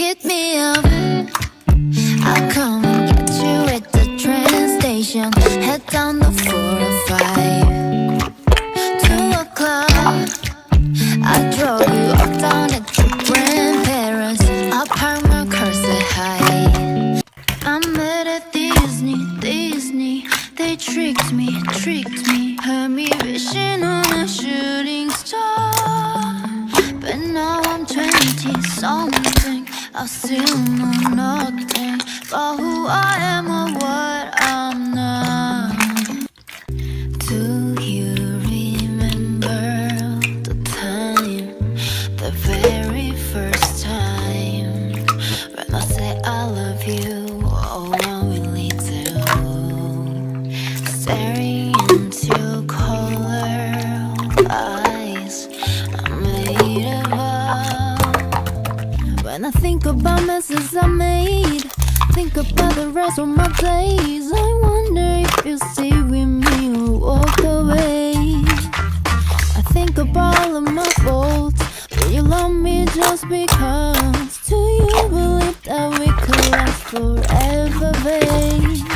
hit me up. I'll come and get you at the train station. Head down the 405. Two o'clock. I drove you uptown at your grandparents. I parked my car so high. I met at Disney, Disney. They tricked me, tricked me. Had me wishing on a shooting star. But now I'm 20 something. I still know nothing about who I am or what I'm not. Do you remember the time, the very first time when I say I love you? Oh, do. Staring into color When I think about messes I made, think about the rest of my days. I wonder if you stay with me or walk away. I think about all of my faults, but you love me just because. Do you believe that we could last forever, babe?